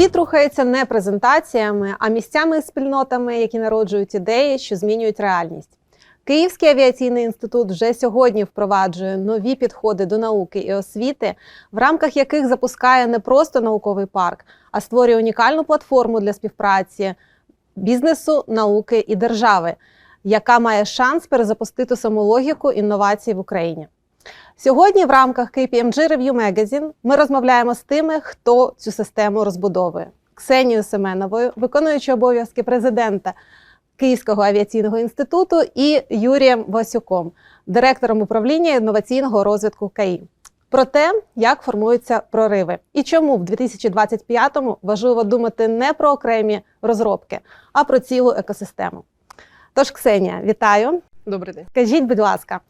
Світ рухається не презентаціями, а місцями і спільнотами, які народжують ідеї, що змінюють реальність. Київський авіаційний інститут вже сьогодні впроваджує нові підходи до науки і освіти, в рамках яких запускає не просто науковий парк, а створює унікальну платформу для співпраці бізнесу, науки і держави, яка має шанс перезапустити саму логіку інновацій в Україні. Сьогодні в рамках KPMG Review Magazine ми розмовляємо з тими, хто цю систему розбудовує. Ксенією Семеновою, виконуючи обов'язки президента Київського авіаційного інституту, і Юрієм Васюком, директором управління інноваційного розвитку КАІ. Про те, як формуються прориви, і чому в 2025-му важливо думати не про окремі розробки, а про цілу екосистему. Тож, Ксенія, вітаю! Добрий день. Скажіть, будь ласка,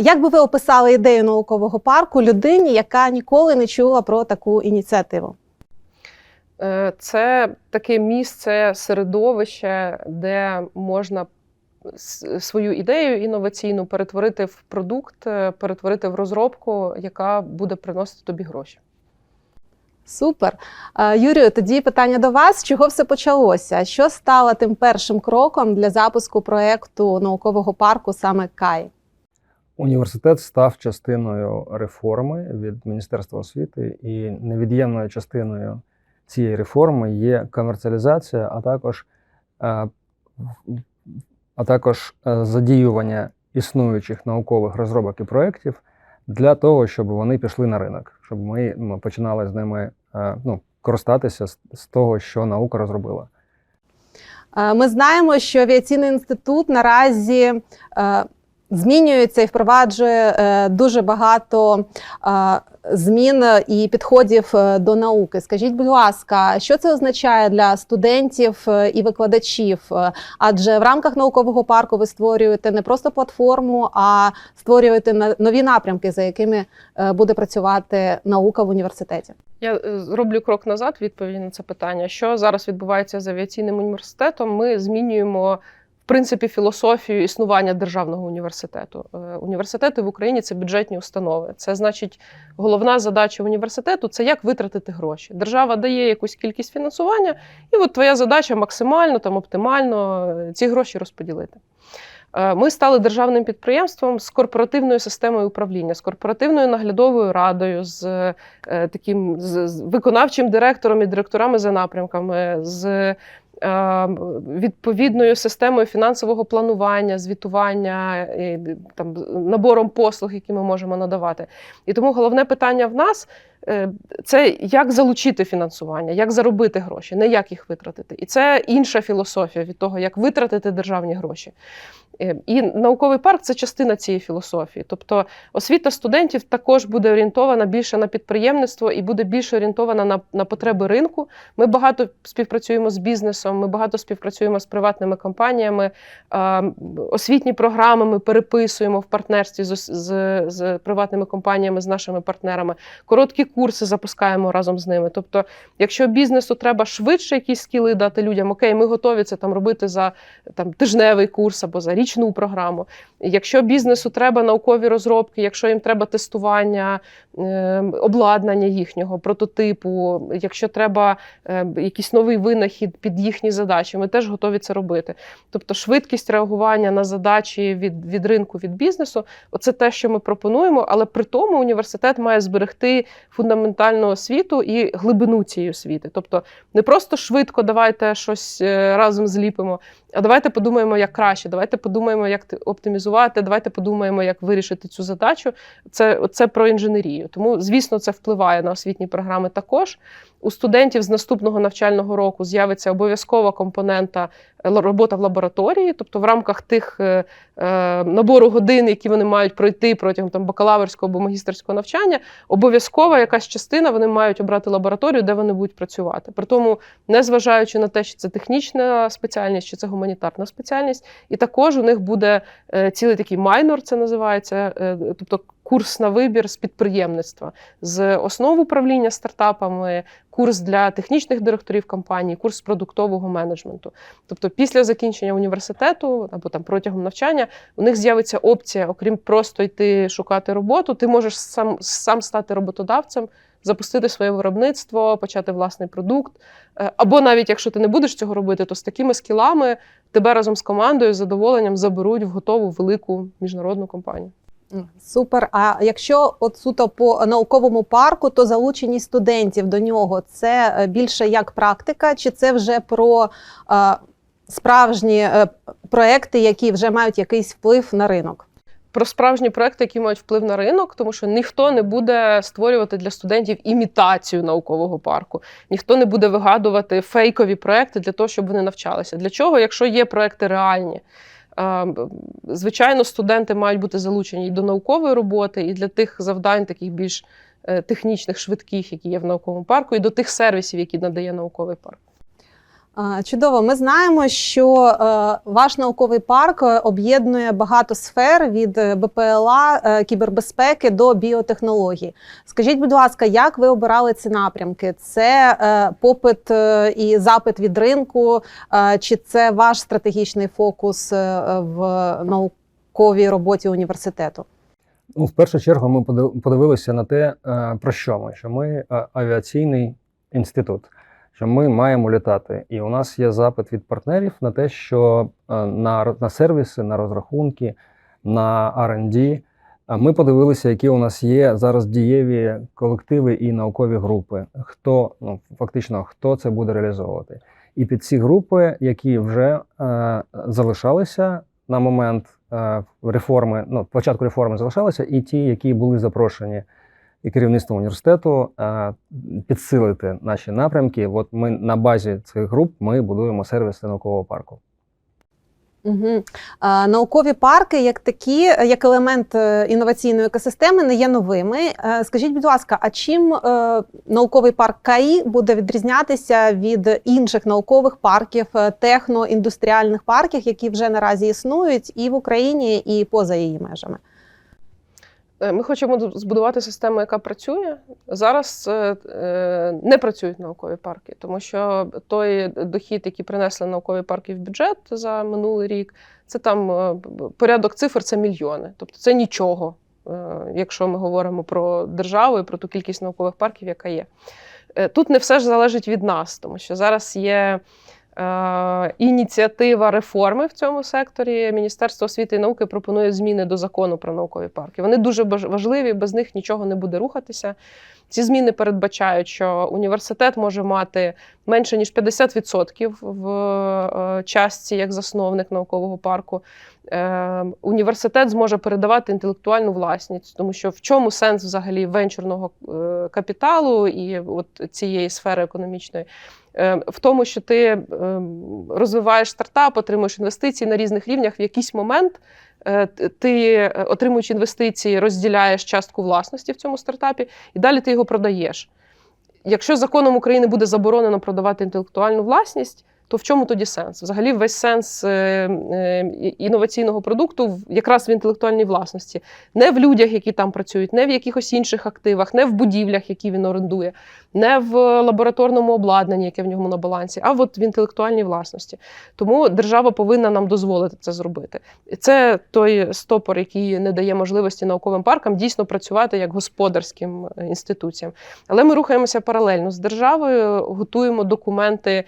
як би ви описали ідею наукового парку людині, яка ніколи не чула про таку ініціативу? Е, Це таке місце, середовище, де можна свою ідею інноваційну перетворити в продукт, е, перетворити в розробку, яка буде приносити тобі гроші. Супер. Юрію, тоді питання до вас: чого все почалося? Що стало тим першим кроком для запуску проекту наукового парку саме КАЙ? Університет став частиною реформи від Міністерства освіти, і невід'ємною частиною цієї реформи є комерціалізація, а також, е, а також е, задіювання існуючих наукових розробок і проєктів для того, щоб вони пішли на ринок, щоб ми ну, починали з ними е, ну, користатися з, того, що наука розробила. Е, Ми знаємо, що авіаційний інститут наразі е, змінюється і впроваджує е, дуже багато е, змін і підходів е, до науки. Скажіть, будь ласка, що це означає для студентів і викладачів? Адже в рамках наукового парку ви створюєте не просто платформу, а створюєте нові напрямки, за якими буде працювати наука в університеті. Я зроблю крок назад в відповіді на це питання. Що зараз відбувається з авіаційним університетом? Ми змінюємо. В принципі, філософію існування державного університету. Е, Університети в Україні це бюджетні установи. Це значить, головна задача університету це як витратити гроші. Держава дає якусь кількість фінансування, і от твоя задача максимально там оптимально е, ці гроші розподілити. Е, Ми стали державним підприємством з корпоративною системою управління, з корпоративною наглядовою радою, з таким з, з виконавчим директором і директорами за напрямками, з відповідною системою фінансового планування, звітування, там, набором послуг, які ми можемо надавати. І тому головне питання в нас. е, Це як залучити фінансування, як заробити гроші, не як їх витратити. І це інша філософія від того, як витратити державні гроші. Е, І науковий парк це частина цієї філософії. Тобто освіта студентів також буде орієнтована більше на підприємництво і буде більше орієнтована на, на потреби ринку. Ми багато співпрацюємо з бізнесом, ми багато співпрацюємо з приватними компаніями, освітні програми ми переписуємо в партнерстві з, з, з приватними компаніями, з нашими партнерами. Короткі курси запускаємо разом з ними. Тобто, якщо бізнесу треба швидше якісь скіли дати людям, окей, ми готові це там робити за там тижневий курс або за річну програму. Якщо бізнесу треба наукові розробки, якщо їм треба тестування, е, обладнання їхнього, прототипу, якщо треба е, якийсь новий винахід під їхні задачі, ми теж готові це робити. Тобто швидкість реагування на задачі від, від ринку, від бізнесу оце те, що ми пропонуємо, але при тому університет має зберегти фундаментальну освіту і глибину цієї освіти. Тобто не просто швидко давайте щось е, разом зліпимо, а давайте подумаємо, як краще, давайте подумаємо, як ти- оптимізувати, давайте подумаємо, як вирішити цю задачу. Це, це про інженерію. Тому, звісно, це впливає на освітні програми також. У студентів з наступного навчального року з'явиться обов'язкова компонента е, робота в лабораторії, тобто в рамках тих е, е, набору годин, які вони мають пройти протягом там бакалаврського або магістерського навчання, обов'язкова якась частина вони мають обрати лабораторію, де вони будуть працювати. При тому, незважаючи на те, що це технічна спеціальність, чи це гуманітарна спеціальність, і також у них буде е, цілий такий майнор, це називається, тобто курс на вибір з підприємництва, з основ управління стартапами, курс для технічних директорів компаній, курс продуктового менеджменту. Тобто, після закінчення університету або там протягом навчання у них з'явиться опція, окрім просто йти шукати роботу, ти можеш сам, сам стати роботодавцем запустити своє виробництво, почати власний продукт. Е, Або навіть якщо ти не будеш цього робити, то з такими скілами тебе разом з командою з задоволенням заберуть в готову велику міжнародну компанію. Супер. А якщо от суто по науковому парку, то залученість студентів до нього це е, більше як практика, чи це вже про е, справжні е, проекти, які вже мають якийсь вплив на ринок? Про справжні проекти, які мають вплив на ринок, тому що ніхто не буде створювати для студентів імітацію наукового парку, ніхто не буде вигадувати фейкові проекти для того, щоб вони навчалися. Для чого, якщо є проекти реальні? Звичайно, студенти мають бути залучені і до наукової роботи, і для тих завдань, таких більш е, технічних, швидких, які є в науковому парку, і до тих сервісів, які надає науковий парк. Чудово, ми знаємо, що е, ваш науковий парк е, об'єднує багато сфер від е, БПЛА, кібербезпеки до біотехнологій. Скажіть, будь ласка, як ви обирали ці напрямки? Це попит і запит від ринку, чи це ваш стратегічний фокус в науковій роботі університету? Ну, в першу чергу, ми подив- подивилися на те, про що ми, що ми авіаційний інститут, що ми маємо літати. І у нас є запит від партнерів на те, що е, на, на сервіси, на розрахунки, на R&D. Ми подивилися, які у нас є зараз дієві колективи і наукові групи. Хто ну фактично хто це буде реалізовувати? І під ці групи, які вже е, залишалися на момент е, реформи, ну початку реформи залишалися, і ті, які були запрошені і керівництвом університету е, підсилити наші напрямки. От ми на базі цих груп ми будуємо сервіси наукового парку. Угу. А, наукові парки, як такі, як елемент е, інноваційної екосистеми, не є новими. Е, Скажіть, будь ласка, а чим науковий парк КАІ буде відрізнятися від інших наукових парків, техноіндустріальних парків, які вже наразі існують і в Україні, і поза її межами? Е, Ми хочемо збудувати систему, яка працює. Зараз е, е, не працюють наукові парки, тому що той дохід, який принесли наукові парки в бюджет за минулий рік, це там порядок цифр це мільйони. Тобто це нічого, якщо ми говоримо про державу і про ту кількість наукових парків, яка є. Тут не все ж залежить від нас, тому що зараз є. Е, Ініціатива реформи в цьому секторі Міністерство освіти і науки пропонує зміни до закону про наукові парки. Вони дуже важливі, без них нічого не буде рухатися. Ці зміни передбачають, що університет може мати менше ніж 50% в е, частці як засновник наукового парку. Е, Університет зможе передавати інтелектуальну власність, тому що в чому сенс взагалі венчурного капіталу і от цієї сфери економічної? Е, В тому, що ти е, розвиваєш стартап, отримуєш інвестиції на різних рівнях, в якийсь момент е, ти, е, отримуючи інвестиції, розділяєш частку власності в цьому стартапі, і далі ти його продаєш. Якщо законом України буде заборонено продавати інтелектуальну власність, то в чому тоді сенс? Взагалі, весь сенс е, е, інноваційного продукту якраз в інтелектуальній власності, не в людях, які там працюють, не в якихось інших активах, не в будівлях, які він орендує, не в лабораторному обладнанні, яке в ньому на балансі, а от в інтелектуальній власності. Тому держава повинна нам дозволити це зробити. І це той стопор, який не дає можливості науковим паркам дійсно працювати як господарським е, інституціям. Але ми рухаємося паралельно з державою, готуємо документи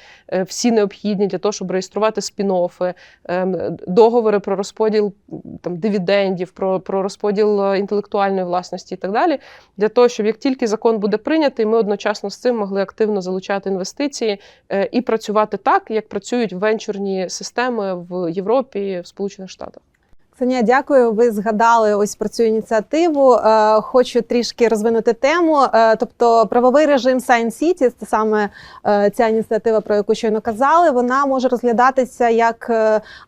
всі необхідні для того, щоб реєструвати спін-оффи, ем, договори про розподіл там дивідендів, про, про розподіл е, інтелектуальної власності і так далі. Для того, щоб як тільки закон буде прийнятий, ми одночасно з цим могли активно залучати інвестиції е, і працювати так, як працюють венчурні системи в Європі, в Сполучених Штатах. Ксенія, дякую. Ви згадали ось про цю ініціативу. Е, Хочу трішки розвинути тему. Е, Тобто, правовий режим Science City, це саме е, ця ініціатива, про яку щойно казали. Вона може розглядатися як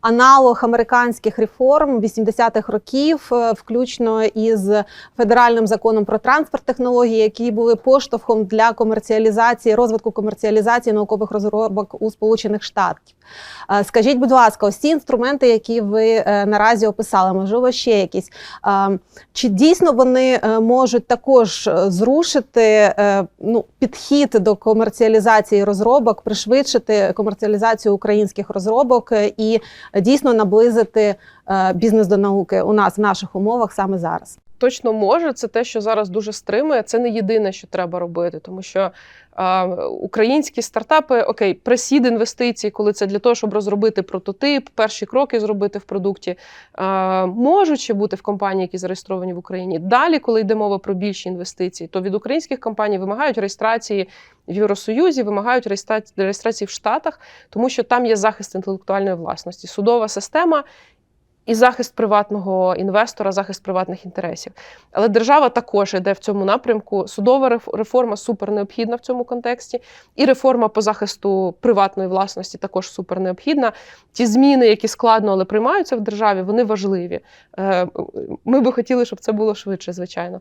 аналог американських реформ 80-х років, включно із федеральним законом про транспорт технологій, які були поштовхом для комерціалізації, розвитку комерціалізації наукових розробок у Сполучених Штатах. Скажіть, будь ласка, ось ці інструменти, які ви наразі описали, можливо, ще якісь. Чи дійсно вони е, можуть також е, зрушити е, ну, підхід до комерціалізації розробок, пришвидшити комерціалізацію українських розробок і дійсно наблизити бізнес до науки у нас в наших умовах саме зараз? Точно може, це те, що зараз дуже стримує. Це не єдине, що треба робити, тому що а, українські стартапи, окей, пресід інвестицій, коли це для того, щоб розробити прототип, перші кроки зробити в продукті, а, можуть ще бути в компанії, які зареєстровані в Україні. Далі, коли йде мова про більші інвестиції, то від українських компаній вимагають реєстрації в Євросоюзі, вимагають реєстрації в Штатах, тому що там є захист інтелектуальної власності, судова система і захист приватного інвестора, захист приватних інтересів. Але держава також йде в цьому напрямку. Судова реф- реформа супер необхідна в цьому контексті, і реформа по захисту приватної власності також супер необхідна. Ті зміни, які складно, але приймаються в державі, вони важливі. Е, Ми би хотіли, щоб це було швидше, звичайно.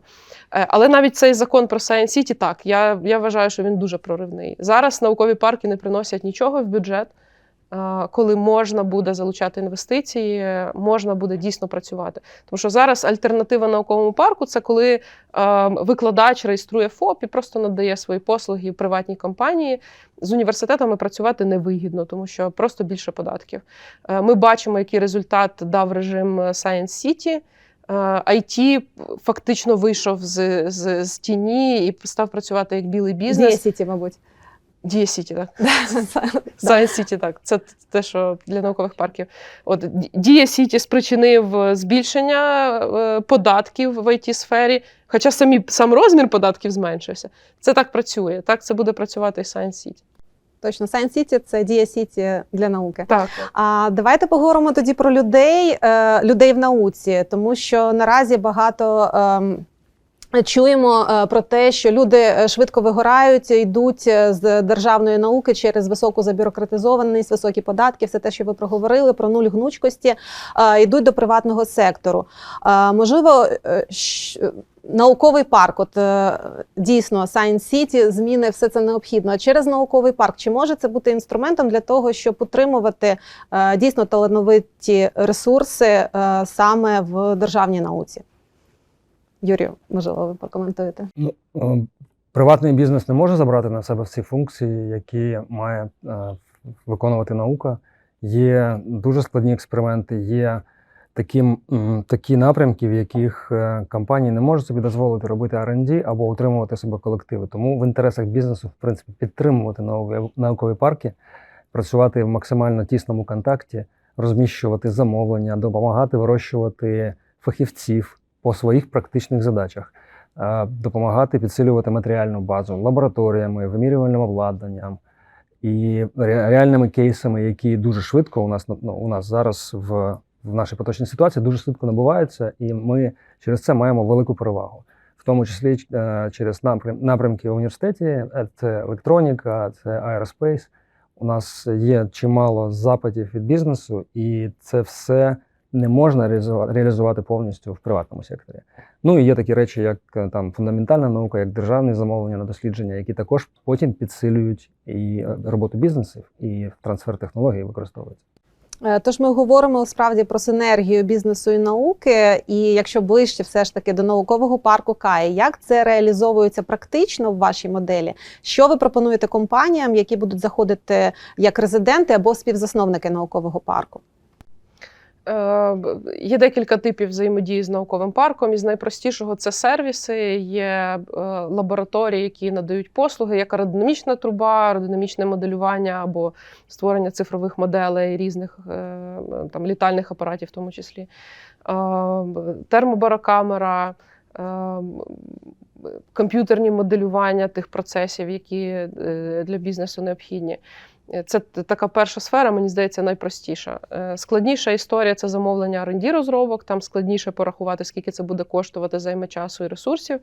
Е, Але навіть цей закон про Science City, так, я, я вважаю, що він дуже проривний. Зараз наукові парки не приносять нічого в бюджет. Е, Коли можна буде залучати інвестиції, можна буде дійсно працювати. Тому що зараз альтернатива науковому парку це коли е, викладач реєструє ФОП і просто надає свої послуги в приватній компанії. З університетами працювати невигідно, тому що просто більше податків. Е, Ми бачимо, який результат дав режим Science City. IT фактично вийшов з, з, з тіні і став працювати як білий бізнес. Дієсіті, мабуть. Дія Сіті, так. Science City, так. Це те, що для наукових парків. От Дія Сіті спричинив збільшення е, податків в it сфері хоча самі, сам розмір податків зменшився. Це так працює. Так це буде працювати і Science City. Точно, Science City – це Дія Сіті для науки. Так. А давайте поговоримо тоді про людей, е, людей в науці, тому що наразі багато. Чуємо е, про те, що люди е, швидко вигорають, йдуть е, з державної науки через високу забюрократизованість, високі податки, все те, що ви проговорили, про нуль гнучкості, йдуть до приватного сектору. Можливо, науковий парк, от дійсно Science City, зміни, все це необхідно. А через науковий парк чи може це бути інструментом для того, щоб утримувати дійсно талановиті ресурси саме в державній науці? Юрію, можливо, ви прокоментуєте. Ну, е, приватний бізнес не може забрати на себе всі функції, які має е, виконувати наука. Є дуже складні експерименти, є такі, такі напрямки, в яких е, компанії не можуть собі дозволити робити R&D або утримувати себе колективи. Тому в інтересах бізнесу, в принципі, підтримувати наукові, наукові парки, працювати в максимально тісному контакті, розміщувати замовлення, допомагати вирощувати фахівців по своїх практичних задачах, е, допомагати підсилювати матеріальну базу лабораторіями, вимірювальним обладнанням і реальними кейсами, які дуже швидко у нас ну, у нас зараз в, в нашій поточній ситуації дуже швидко набуваються, і ми через це маємо велику перевагу. В тому числі е, через напрям, напрямки в університеті, е, це електроніка, це аероспейс. У нас є чимало запитів від бізнесу, і це все не можна реалізувати, повністю в приватному секторі. Ну і є такі речі, як е, там фундаментальна наука, як державні замовлення на дослідження, які також потім підсилюють і е, роботу бізнесів, і трансфер технологій використовуються. Е, Тож ми говоримо справді про синергію бізнесу і науки, і якщо ближче все ж таки до наукового парку КАІ, як це реалізовується практично в вашій моделі? Що ви пропонуєте компаніям, які будуть заходити як резиденти або співзасновники наукового парку? Е, Є декілька типів взаємодії з науковим парком. Із найпростішого це сервіси, є е, лабораторії, які надають послуги, як аеродинамічна труба, аеродинамічне моделювання або створення цифрових моделей різних е, там, літальних апаратів, в тому числі, термобарокамера. Комп'ютерні моделювання тих процесів, які е, для бізнесу необхідні. Е, Це така перша сфера, мені здається, найпростіша. Е, Складніша історія це замовлення R&D розробок. Там складніше порахувати, скільки це буде коштувати займе часу і ресурсів.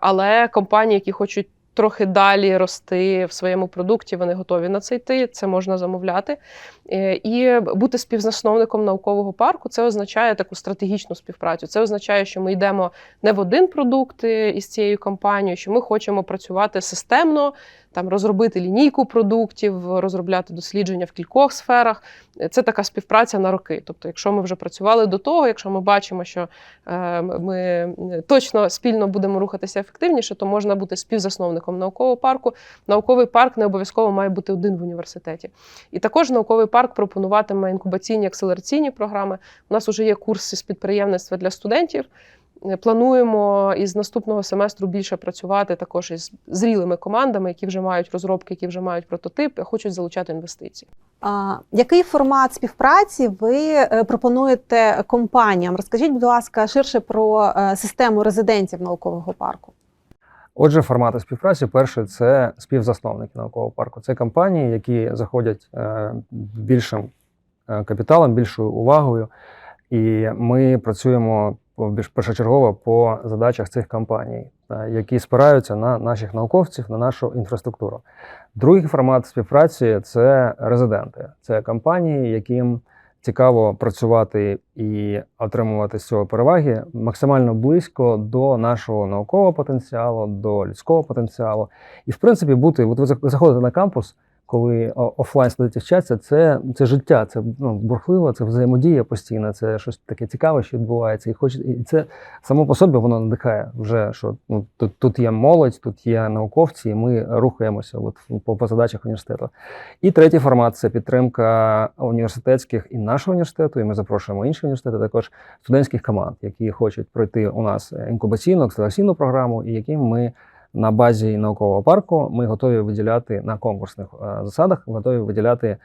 Але компанії, які хочуть трохи далі рости в своєму продукті, вони готові на це йти. Це можна замовляти. Е, І бути співзасновником наукового парку це означає таку стратегічну співпрацю. Це означає, що ми йдемо не в один продукт е, із цією компанією, що ми хочемо працювати системно, там розробити лінійку продуктів, розробляти дослідження в кількох сферах. Е, Це така співпраця на роки. Тобто, якщо ми вже працювали до того, якщо ми бачимо, що е, ми е, точно спільно будемо рухатися ефективніше, то можна бути співзасновником наукового парку. Науковий парк не обов'язково має бути один в університеті. І також науковий парк пропонуватиме інкубаційні акселераційні програми. У нас вже є курси з підприємництва для студентів. Е, плануємо із наступного семестру більше працювати також із зрілими командами, які вже мають розробки, які вже мають прототип, хочуть залучати інвестиції. А, який формат співпраці ви е, пропонуєте компаніям? Розкажіть, будь ласка, ширше про е, систему резидентів наукового парку. Отже, формати співпраці: перше це співзасновники наукового парку. Це компанії, які заходять е, більшим капіталом, більшою увагою, і ми працюємо більш першочергово по задачах цих компаній, е, які спираються на наших науковців, на нашу інфраструктуру. Другий формат співпраці це резиденти. Це компанії, яким цікаво працювати і отримувати з цього переваги максимально близько до нашого наукового потенціалу, до людського потенціалу. І, в принципі, бути, от ви заходите на кампус, коли офлайн студенти вчаться, це, це життя, це ну, бурхливо, це взаємодія постійна, це щось таке цікаве, що відбувається. І, хоч, і це само по собі воно надихає вже, що ну, тут, тут є молодь, тут є науковці, і ми рухаємося от, по, по задачах університету. І третій формат це підтримка університетських і нашого університету. І ми запрошуємо інші університети, також студентських команд, які хочуть пройти у нас інкубаційну, акселераційну програму, і яким ми на базі наукового парку ми готові виділяти на конкурсних е, засадах, готові виділяти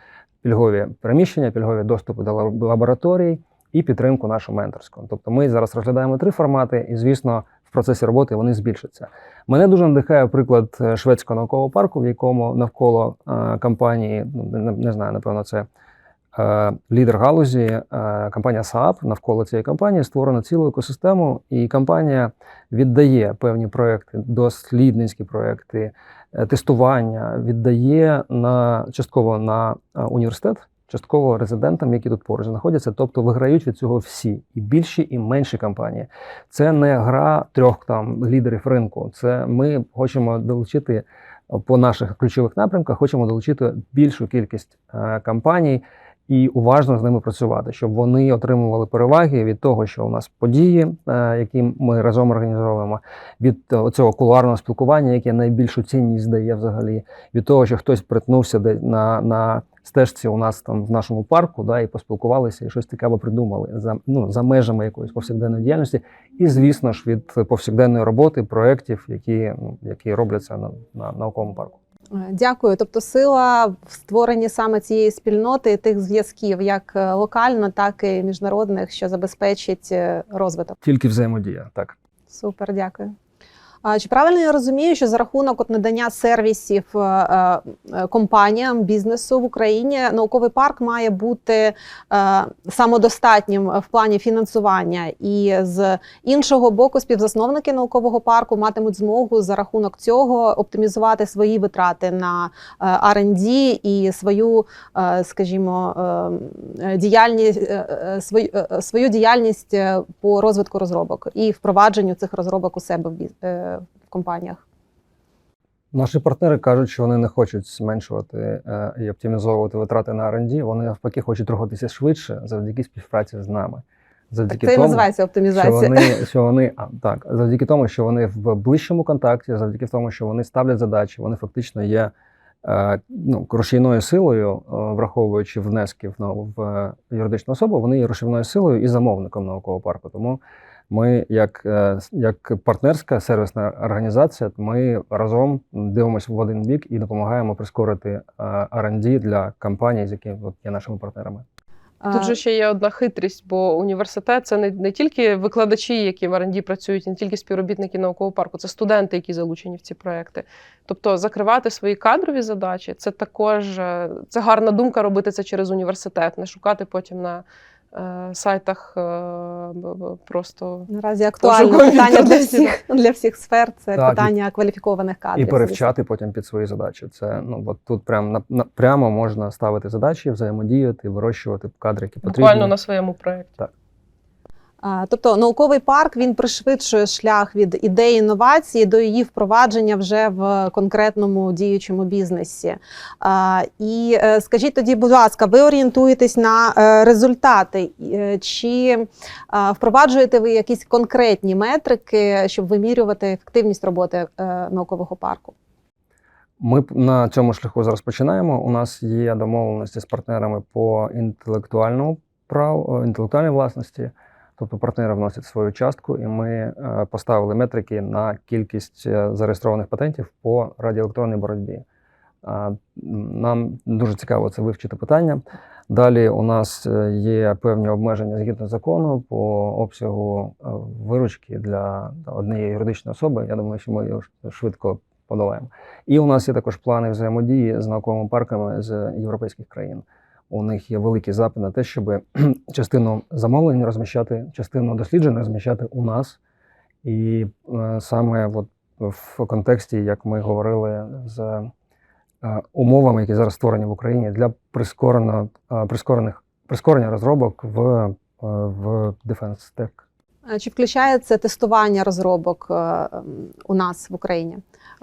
пільгові приміщення, пільгові доступи до лабораторій і підтримку нашу менторську. Тобто ми зараз розглядаємо три формати, і звісно, в процесі роботи вони збільшаться. Мене дуже надихає приклад е, шведського наукового парку, в якому навколо е, компанії, ну не, знаю, напевно, це лідер галузі, компанія Saab. Навколо цієї компанії створено цілу екосистему, і компанія віддає певні проекти, дослідницькі проекти, е, тестування, віддає на частково на е, університет. Частково резидентам, які тут поруч знаходяться, тобто виграють від цього всі і більші, і менші компанії. Це не гра трьох там лідерів ринку. Це ми хочемо долучити по наших ключових напрямках, хочемо долучити більшу кількість е, компаній і уважно з ними працювати, щоб вони отримували переваги від того, що у нас події, е, які ми разом організовуємо, від цього кулуарного спілкування, яке найбільшу цінність дає взагалі, від того, що хтось притнувся на, на стежці у нас там в нашому парку, да, і поспілкувалися, і щось цікаве придумали за ну за межами якоїсь повсякденної діяльності, і звісно ж від повсякденної роботи, проєктів, які, які робляться на, на науковому парку. Е, Дякую. Тобто, сила в створенні саме цієї спільноти і тих зв'язків, як е, локально, так і міжнародних, що забезпечить е, розвиток. Тільки взаємодія, так. Супер, дякую. Чи правильно я розумію, що за рахунок от надання сервісів е, е, компаніям бізнесу в Україні науковий парк має бути е, самодостатнім в плані фінансування, і з іншого боку, співзасновники наукового парку матимуть змогу за рахунок цього оптимізувати свої витрати на R&D і свою, скажімо, діяльність свою, діяльність по розвитку розробок і впровадженню цих розробок у себе в, біз- в компаніях. Наші партнери кажуть, що вони не хочуть зменшувати е, і оптимізовувати витрати на R&D, Вони навпаки хочуть рухатися швидше завдяки співпраці з нами. Так Завдяки це і тому, називається що вони, що вони а, так, завдяки тому, що вони в ближчому контакті, завдяки тому, що вони ставлять задачі, вони фактично є е, ну, рушійною силою, е, враховуючи внески в, нау- в е, юридичну особу, вони є рушійною силою і замовником наукового парку. Тому ми, як, е, як партнерська сервісна організація, ми разом дивимося в один бік і допомагаємо прискорити е, R&D для компаній, з якими от, є нашими партнерами. Тут же ще є одна хитрість, бо університет це не, не тільки викладачі, які в R&D працюють, не тільки співробітники наукового парку, це студенти, які залучені в ці проекти. Тобто закривати свої кадрові задачі це також е, це гарна думка робити це через університет, не шукати потім на сайтах е, б- б- просто Наразі актуальне питання для всіх для всіх сфер. Це Так, і- питання кваліфікованих кадрів. І перевчати потім під свої задачі. Це ну от тут прям на, на прямо можна ставити задачі, взаємодіяти, вирощувати кадри, які потрібні. буквально на своєму проєкті. А, Тобто науковий парк він пришвидшує шлях від ідеї інновації до її впровадження вже в конкретному діючому бізнесі. І е, скажіть тоді, будь ласка, ви орієнтуєтесь на е, результати? Е, Чи впроваджуєте ви якісь конкретні метрики, щоб вимірювати ефективність роботи наукового парку? Ми на цьому шляху зараз починаємо. У нас є домовленості з партнерами по інтелектуальному праву, інтелектуальній власності. Тобто партнери вносять свою частку, і ми е, поставили метрики на кількість е, зареєстрованих патентів по радіоелектронній боротьбі. Нам дуже цікаво це вивчити питання. Далі у нас е, є певні обмеження згідно закону по обсягу е, виручки для однієї юридичної особи. Я думаю, що ми його швидко подолаємо. І у нас є також плани взаємодії з науковими парками з європейських країн. У них є великий запит на те, щоб частину замовлень розміщати, частину досліджень розміщати у нас. І е, саме от в контексті, як ми говорили, з е, умовами, які зараз створені в Україні для прискорено, е, прискорених прискорення розробок в, в Defense Tech. Чи включається тестування розробок е, у нас в Україні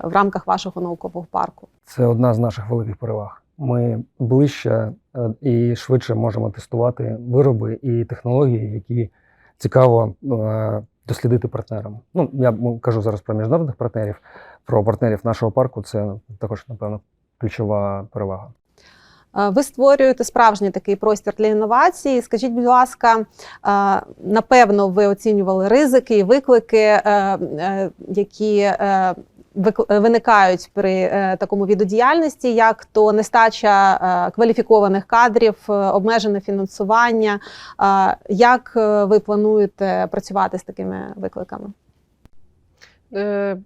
в рамках вашого наукового парку? Це одна з наших великих переваг. Ми ближче е, і швидше можемо тестувати вироби і технології, які цікаво е, дослідити партнерам. Ну, я кажу зараз про міжнародних партнерів, про партнерів нашого парку. Це також, напевно, ключова перевага. Е, Ви створюєте справжній такий простір для інновацій. Скажіть, будь ласка, напевно, ви оцінювали ризики і виклики, які виникають при е, такому віду діяльності, як то нестача е, кваліфікованих кадрів, е, обмежене фінансування. Е, Як е, ви плануєте працювати з такими викликами? Е,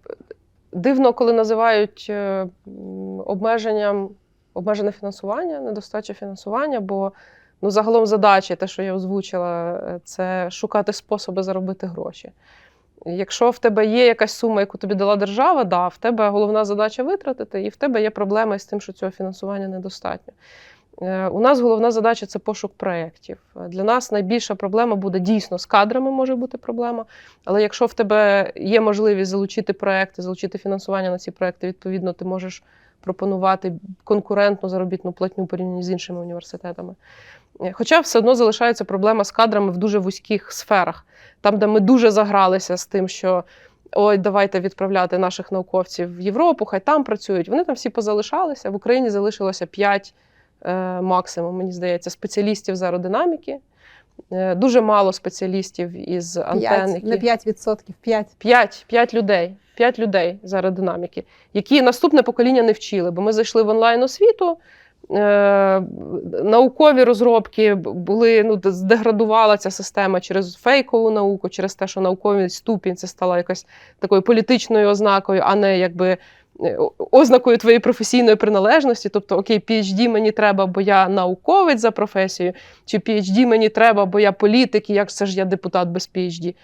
Дивно, коли називають е, обмеженням обмежене фінансування, недостача фінансування, бо ну, загалом задача, те, що я озвучила, е, це шукати способи заробити гроші. Якщо в тебе є якась сума, яку тобі дала держава, да, в тебе головна задача витратити, і в тебе є проблема з тим, що цього фінансування недостатньо. Е, У нас головна задача це пошук проєктів. Для нас найбільша проблема буде дійсно з кадрами, може бути проблема. Але якщо в тебе є можливість залучити проекти, залучити фінансування на ці проекти, відповідно, ти можеш пропонувати конкурентну заробітну платню порівняно з іншими університетами. Е, Хоча все одно залишається проблема з кадрами в дуже вузьких сферах, там, де ми дуже загралися з тим, що ой, давайте відправляти наших науковців в Європу, хай там працюють. Вони там всі позалишалися. В Україні залишилося 5 е, максимум, мені здається, спеціалістів з аеродинаміки. Е, Дуже мало спеціалістів із антенн. П'ять, не 5%, 5%. П'ять, п'ять людей, п'ять людей з аеродинаміки, які наступне покоління не вчили, бо ми зайшли в онлайн освіту. Е, наукові розробки були ну, здеградувала ця система через фейкову науку, через те, що науковий ступінь це стала якось такою політичною ознакою, а не якби ознакою твоєї професійної приналежності. Тобто, окей, PhD мені треба, бо я науковець за професією, чи PhD мені треба, бо я політик, і як це ж я депутат без PhD.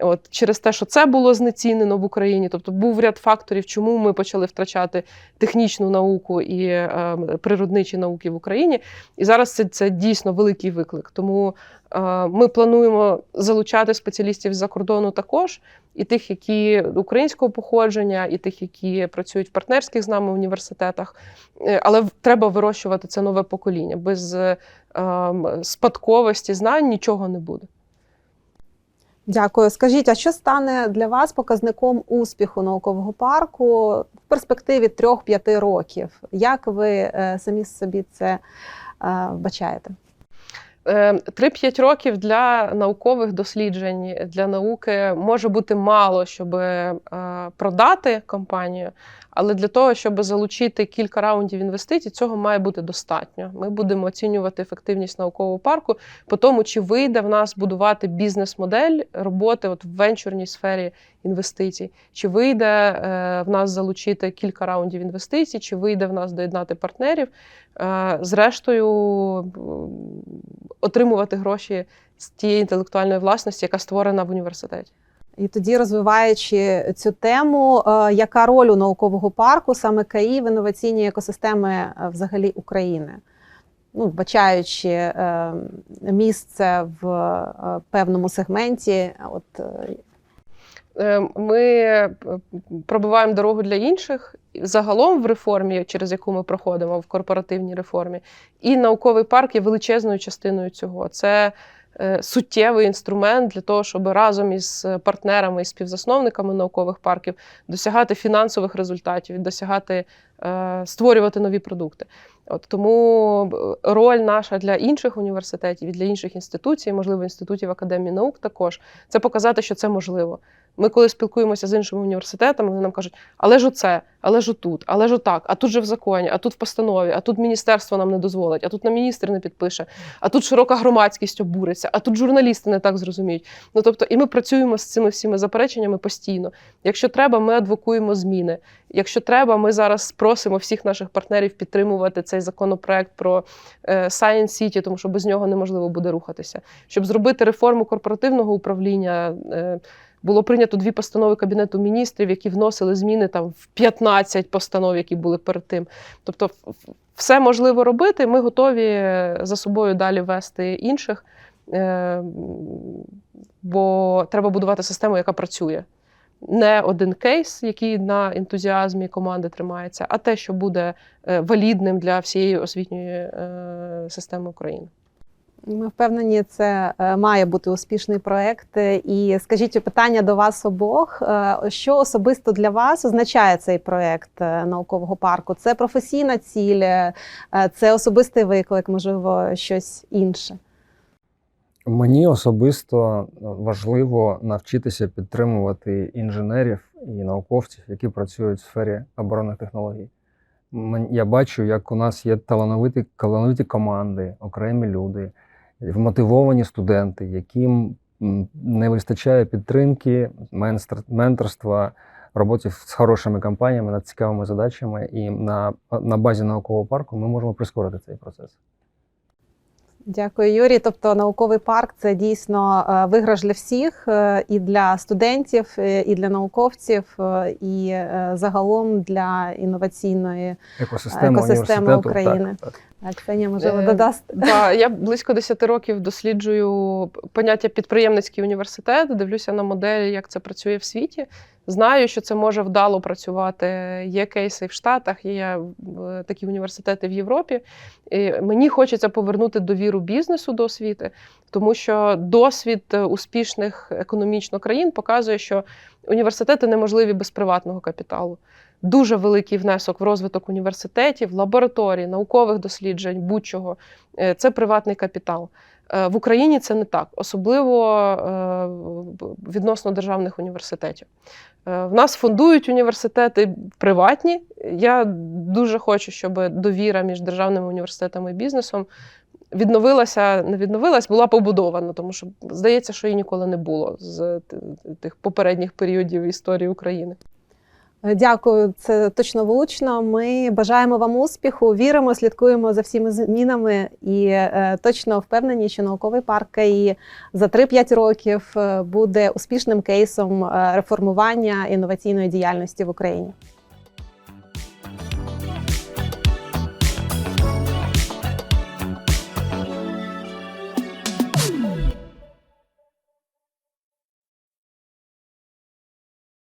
От через те, що це було знецінено в Україні, тобто був ряд факторів, чому ми почали втрачати технічну науку і е, природничі науки в Україні. І зараз це, це дійсно великий виклик. Тому е, ми плануємо залучати спеціалістів з-за кордону також, і тих, які українського походження, і тих, які працюють в партнерських з нами університетах. Е, Але треба вирощувати це нове покоління. Без е, ем, спадковості знань нічого не буде. Дякую. Скажіть, а що стане для вас показником успіху наукового парку в перспективі 3-5 років? Як ви е, самі собі це вбачаєте? Е, 3-5 років для наукових досліджень, для науки може бути мало, щоб е, продати компанію, але для того, щоб залучити кілька раундів інвестицій, цього має бути достатньо. Ми будемо оцінювати ефективність наукового парку по тому, чи вийде в нас будувати бізнес-модель роботи от в венчурній сфері інвестицій, чи вийде е, в нас залучити кілька раундів інвестицій, чи вийде в нас доєднати партнерів. Е, Зрештою, отримувати гроші з тієї інтелектуальної власності, яка створена в університеті. І тоді, розвиваючи цю тему, е, яка роль у наукового парку саме КАІ в інноваційній екосистеми е, взагалі України? Ну, вбачаючи е, місце в певному сегменті, от Ми пробиваємо дорогу для інших загалом в реформі, через яку ми проходимо в корпоративній реформі, і науковий парк є величезною частиною цього. Це суттєвий інструмент для того, щоб разом із партнерами і співзасновниками наукових парків досягати фінансових результатів, досягати е, створювати нові продукти. От тому е, роль наша для інших університетів і для інших інституцій, можливо, інститутів академії наук, також це показати, що це можливо. Ми, коли спілкуємося з іншими університетами, вони нам кажуть, але ж оце, але ж отут, але ж отак, а тут же в законі, а тут в постанові, а тут міністерство нам не дозволить, а тут на міністр не підпише, а тут широка громадськість обуриться, а тут журналісти не так зрозуміють. Ну тобто, і ми працюємо з цими всіми запереченнями постійно. Якщо треба, ми адвокуємо зміни. Якщо треба, ми зараз просимо всіх наших партнерів підтримувати цей законопроект про е, Science City, тому що без нього неможливо буде рухатися. Щоб зробити реформу корпоративного управління, е, було прийнято дві постанови Кабінету міністрів, які вносили зміни там в 15 постанов, які були перед тим. Тобто, все можливо робити. Ми готові за собою далі вести інших, е, бо треба будувати систему, яка працює. Не один кейс, який на ентузіазмі команди тримається, а те, що буде е, валідним для всієї освітньої е, системи України. Ми впевнені, це е, має бути успішний проект. Е, І скажіть питання до вас обох: Е, що особисто для вас означає цей проект наукового парку? Це професійна ціль, це особистий виклик, можливо, щось інше. Мені особисто важливо навчитися підтримувати інженерів і науковців, які працюють в сфері оборонних технологій. Я бачу, як у нас є талановиті, талановиті команди, окремі люди, вмотивовані студенти, яким не вистачає підтримки, менторства, роботи з хорошими компаніями над цікавими задачами. І на, на базі наукового парку ми можемо прискорити цей процес. Дякую, Юрій. Тобто, науковий парк це дійсно е, виграш для всіх, е, і для студентів, е, і для науковців, і загалом для інноваційної. Екосистема університету. України. Так, так. Ксенія, можливо, Е, додасть. Да, я близько 10 років досліджую поняття підприємницький університет, дивлюся на моделі, як це працює в світі. Знаю, що це може вдало працювати. Є кейси в Штатах, є е, такі університети в Європі. І мені хочеться повернути довіру бізнесу до освіти, тому що досвід е, успішних економічно країн показує, що університети неможливі без приватного капіталу. Дуже великий внесок в розвиток університетів, лабораторій, наукових досліджень, будь-чого Е, це приватний капітал. Е, В Україні це не так, особливо е, відносно державних університетів. Е, В нас фондують університети приватні. Я дуже хочу, щоб довіра між державними університетами і бізнесом відновилася, не відновилась, була побудована, тому що здається, що її ніколи не було з тих попередніх періодів історії України. Дякую, це точно влучно. Ми бажаємо вам успіху, віримо, слідкуємо за всіма змінами і е, точно впевнені, що науковий парк КАІ за 3-5 років е, буде успішним кейсом е, реформування інноваційної діяльності в Україні.